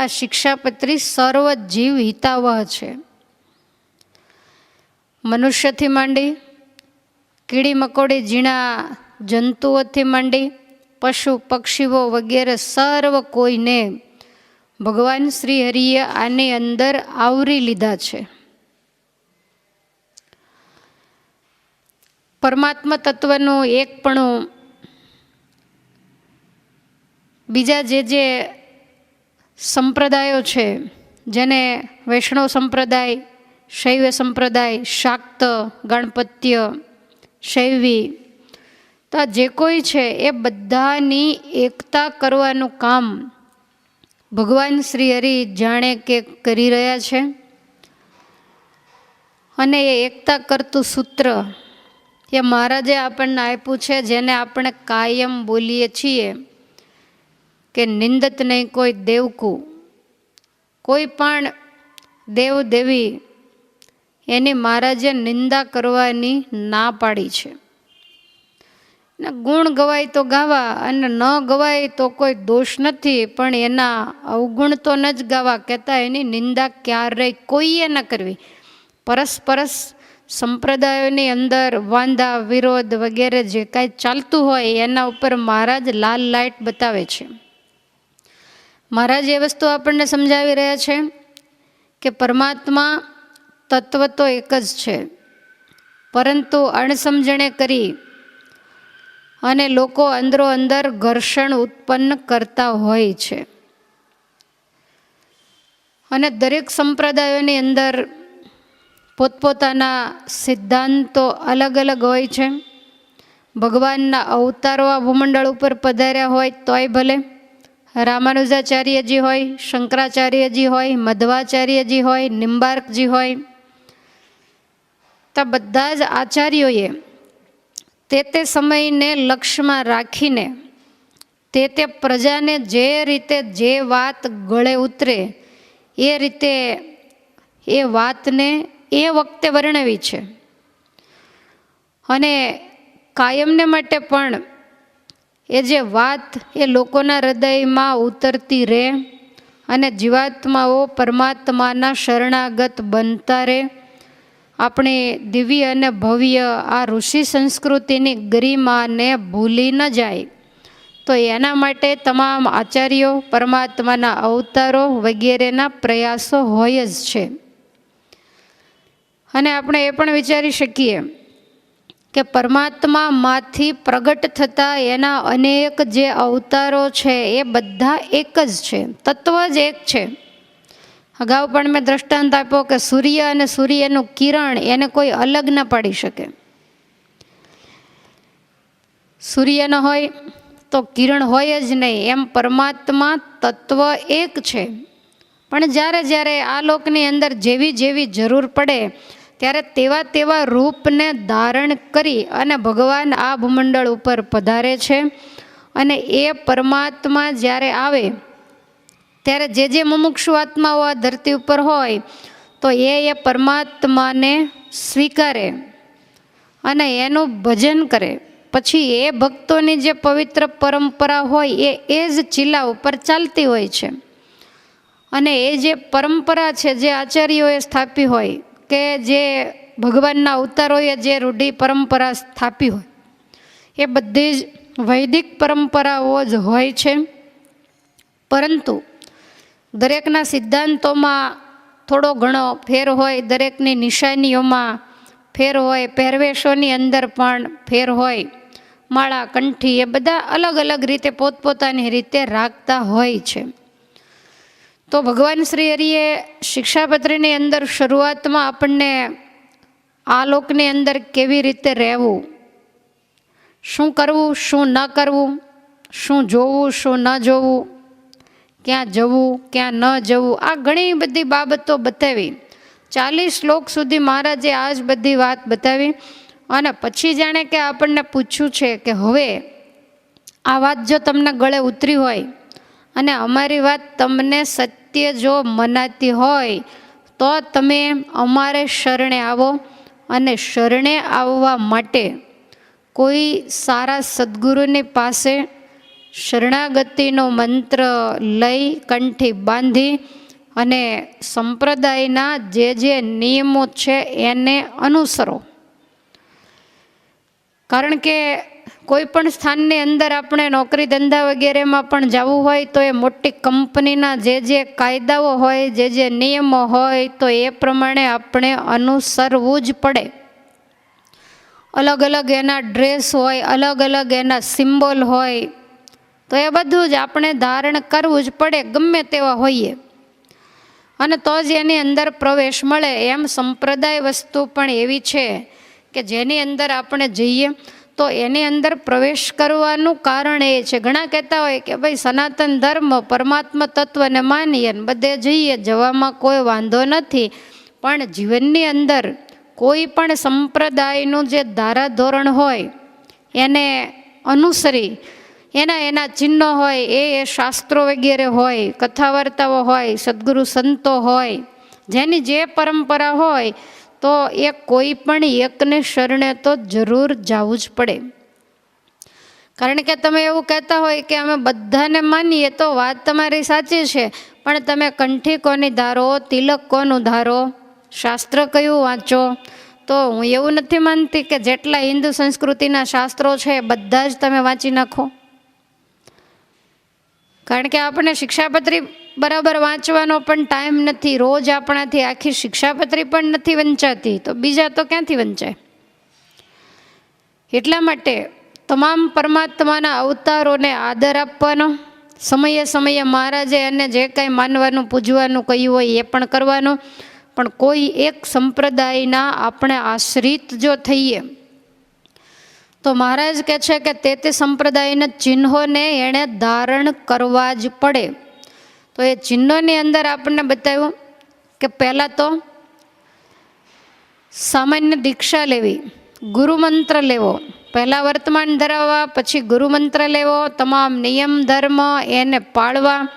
આ શિક્ષાપત્રી સર્વ જીવ હિતાવહ છે. મનુષ્યથી માંડી, કીડી મકોડી, ઝીણા જંતુઓથી માંડી, પશુ, પક્ષીઓ વગેરે સર્વ કોઈને ભગવાન શ્રી હરિએ આની અંદર આવરી લીધા છે. પરમાત્મા તત્વનું એકપણું બીજા જે જે સંપ્રદાયો છે, જેને વૈષ્ણવ સંપ્રદાય, શૈવ સંપ્રદાય, શાક્ત, ગણપત્ય, શૈવી, તો આ જે કોઈ છે, એ બધાની એકતા કરવાનું કામ ભગવાન શ્રી હરિ જાણે કે કરી રહ્યા છે. અને એ એકતા કરતું સૂત્ર એ મહારાજે આપણને આપ્યું છે, જેને આપણે કાયમ બોલીએ છીએ. કે નિંદત નહીં કોઈ દેવકું, કોઈ પણ દેવ દેવી એની મહારાજે નિંદા કરવાની ના પાડી છે. ગુણ ગવાય તો ગાવા અને ન ગવાય તો કોઈ દોષ નથી, પણ એના અવગુણ તો ન જ ગાવા. કહેતા એની નિંદા ક્યારેય કોઈએ ન કરવી. પરસ્પરસ સંપ્રદાયોની અંદર વાંધા વિરોધ વગેરે જે કાંઈ ચાલતું હોય એના ઉપર મહારાજ લાલ લાઇટ બતાવે છે. મહારાજ એ વસ્તુ આપણને સમજાવી રહ્યા છે કે પરમાત્મા તત્વ તો એક જ છે. પરંતુ અણસમજણે કરી અને લોકો અંદરો અંદર ઘર્ષણ ઉત્પન્ન કરતા હોય છે. અને દરેક સંપ્રદાયોની અંદર પોતપોતાના સિદ્ધાંતો અલગ અલગ હોય છે. ભગવાનના અવતારો આ ભૂમંડળ ઉપર પધાર્યા હોય તોય ભલે. રામાનુજાચાર્યજી હોય, શંકરાચાર્યજી હોય, મધ્વાચાર્યજી હોય, નિંબાર્કજી હોય. તો બધા જ આચાર્યોએ તે તે સમયને લક્ષ્યમાં રાખીને તે તે પ્રજાને જે રીતે જે વાત ગળે ઉતરે, એ રીતે એ વાતને એ વખતે વર્ણવી છે. અને કાયમને માટે પણ એ જે વાત એ લોકોના હૃદયમાં ઉતરતી રહે અને જીવાત્માઓ પરમાત્માના શરણાગત બનતા રહે આપણે દિવ્ય અને ભવ્ય આ ઋષિ સંસ્કૃતિની ગરિમાને ભૂલી ન જાય. તો એના માટે તમામ આચાર્યો, પરમાત્માના અવતારો વગેરેના પ્રયાસો હોય જ છે. અને આપણે એ પણ વિચારી શકીએ કે પરમાત્મામાંથી પ્રગટ થતા એના અનેક જે અવતારો છે એ બધા એક જ છે. તત્વ જ એક છે. અગાઉ પણ મેં દ્રષ્ટાંત આપ્યો કે સૂર્ય અને સૂર્યનું કિરણ એને કોઈ અલગ ન પાડી શકે. સૂર્ય ન હોય તો કિરણ હોય જ નહીં. એમ પરમાત્મા તત્વ એક છે. પણ જ્યારે જ્યારે આ લોકની અંદર જેવી જેવી જરૂર પડે ત્યારે તેવા તેવા રૂપને ધારણ કરી અને ભગવાન આ ભૂમંડળ ઉપર પધારે છે. અને એ પરમાત્મા જ્યારે આવે, ત્યારે જે જે મુમુક્ષુ આત્માઓ આ ધરતી ઉપર હોય, તો એ એ પરમાત્માને સ્વીકારે અને એનું ભજન કરે. પછી એ ભક્તોની જે પવિત્ર પરંપરા હોય, એ એ જ ચીલા ઉપર ચાલતી હોય છે. અને એ જે પરંપરા છે, જે આચાર્યોએ સ્થાપી હોય કે જે ભગવાનના અવતારોએ જે રૂઢિ પરંપરા સ્થાપી હોય, એ બધી જ વૈદિક પરંપરાઓ જ હોય છે. પરંતુ દરેકના સિદ્ધાંતોમાં થોડો ઘણો ફેર હોય, દરેકની નિશાનીઓમાં ફેર હોય, પહેરવેશોની અંદર પણ ફેર હોય, માળા, કંઠી એ બધા અલગ અલગ રીતે પોતપોતાની રીતે રાખતા હોય છે. તો ભગવાન શ્રી હરિએ શિક્ષાપત્રીની અંદર શરૂઆતમાં આપણને આ લોકની અંદર કેવી રીતે રહેવું? શું કરવું, શું ન કરવું? શું જોવું, શું ન જોવું? ક્યાં જવું, ક્યાં ન જવું? આ ઘણી બધી બાબતો બતાવી. ચાલીસ શ્લોક સુધી મહારાજે આ જ બધી વાત બતાવી. અને પછી જાણે કે આપણને પૂછ્યું છે કે હવે આ વાત જો તમને ગળે ઉતરી હોય, અને અમારી વાત તમને સત્ય જો મનાતી હોય, તો તમે અમારે શરણે આવો અને શરણે આવવા માટે કોઈ સારા સદગુરુની પાસે શરણાગતિનો મંત્ર લઈ કંઠી બાંધી અને સંપ્રદાયના જે જે નિયમો છે એને અનુસરો. કારણ કે કોઈ પણ સ્થાનની અંદર આપણે નોકરી ધંધા વગેરેમાં પણ જવું હોય તો એ મોટી કંપનીના જે જે કાયદાઓ હોય, જે જે નિયમો હોય, તો એ પ્રમાણે આપણે અનુસરવું જ પડે. અલગ અલગ એના ડ્રેસ હોય, અલગ અલગ એના સિમ્બોલ હોય, તો એ બધું જ આપણે ધારણ કરવું જ પડે, ગમે તેવા હોઈએ. અને તો જ એની અંદર પ્રવેશ મળે. એમ સંપ્રદાય વસ્તુ પણ એવી છે કે જેની અંદર આપણે જઈએ તો એની અંદર પ્રવેશ કરવાનું કારણ એ છે. ઘણા કહેતા હોય કે ભાઈ સનાતન ધર્મ પરમાત્મા તત્વને માનીએ ને બધે જઈએ, જવામાં કોઈ વાંધો નથી. પણ જીવનની અંદર કોઈ પણ સંપ્રદાયનું જે ધારાધોરણ હોય, એને અનુસરી, એના એના ચિહ્નો હોય, એ એ શાસ્ત્રો વગેરે હોય કથા વાર્તાઓ હોય, સદગુરુ સંતો હોય, જેની જે પરંપરા હોય તો એ કોઈ પણ એકને શરણે તો જરૂર જવું જ પડે. કારણ કે તમે એવું કહેતા હોય કે અમે બધાને માનીએ તો વાત તમારી સાચી છે, પણ તમે કંઠી કોની ધારો, તિલક કોનું ધારો, શાસ્ત્ર કયું વાંચો? તો હું એવું નથી માનતી કે જેટલા હિન્દુ સંસ્કૃતિના શાસ્ત્રો છે બધા જ તમે વાંચી નાખો. કારણ કે આપણે શિક્ષાપત્રી બરાબર વાંચવાનો પણ ટાઈમ નથી, રોજ આપણાથી આખી શિક્ષાપત્રી પણ નથી વંચાતી, તો બીજા તો ક્યાંથી વંચાય? એટલા માટે તમામ પરમાત્માના અવતારોને આદર આપવાનો, સમયે સમયે મહારાજે એને જે કાંઈ માનવાનું, પૂજવાનું કહ્યું હોય એ પણ કરવાનું, પણ કોઈ એક સંપ્રદાયના આપણે આશ્રિત જો થઈએ, તો મહારાજ કહે છે કે તે તે સંપ્રદાયના ચિહ્નોને એણે ધારણ કરવા જ પડે. તો એ ચિહ્નોની અંદર આપણને બતાવ્યું કે પહેલાં તો સામાન્ય દીક્ષા લેવી, ગુરુમંત્ર લેવો. પહેલાં વર્તમાન ધરાવવા, પછી ગુરુમંત્ર લેવો, તમામ નિયમ, ધર્મ એને પાળવા.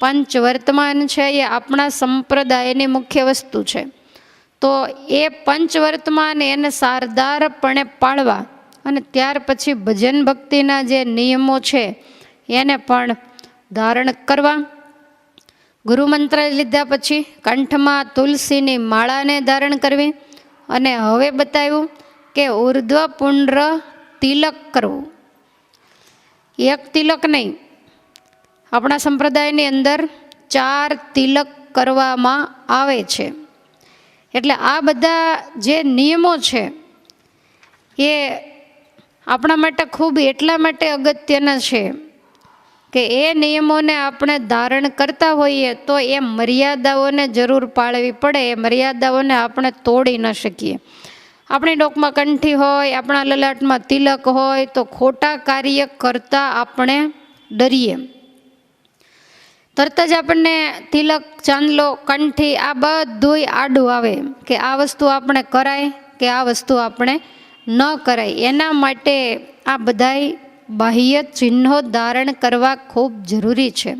પંચ વર્તમાન છે એ આપણા સંપ્રદાયની મુખ્ય વસ્તુ છે. તો એ પંચ વર્તમાન એને સારદારપણે પાળવા અને ત્યાર પછી ભજન ભક્તિના જે નિયમો છે એને પણ ધારણ કરવા. ગુરુમંત્ર લીધા પછી કંઠમાં તુલસીની માળાને ધારણ કરવી અને હવે બતાવ્યું કે ઉર્ધ્વ પુંડ્ર તિલક કરવું. એક તિલક નહીં, આપણા સંપ્રદાયની અંદર ચાર તિલક કરવામાં આવે છે. એટલે આ બધા જે નિયમો છે, એ આપણા માટે ખૂબ એટલા માટે અગત્યના છે કે એ નિયમોને આપણે ધારણ કરતા હોઈએ તો એ મર્યાદાઓને જરૂર પાળવી પડે, એ મર્યાદાઓને આપણે તોડી ન શકીએ. આપણી ડોકમાં કંઠી હોય, આપણા લલાટમાં તિલક હોય, તો ખોટા કાર્ય કરતાં આપણે ડરીએ. તરત જ આપણને તિલક, ચાંદલો, કંઠી, આ બધુંય આડું આવે કે આ વસ્તુ આપણે કરાય કે આ વસ્તુ આપણે ન કરાય. એના માટે આ બધાય બાહ્ય ચિહ્નો ધારણ કરવા ખૂબ જરૂરી છે.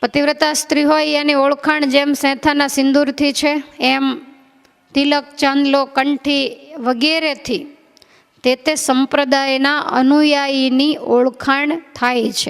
પતિવ્રતા સ્ત્રી હોય એની ઓળખાણ જેમ સેથાના સિંદૂરથી છે, એમ તિલક, ચાંદલો, કંઠી વગેરેથી તે તે સંપ્રદાયના અનુયાયીની ઓળખાણ થાય છે.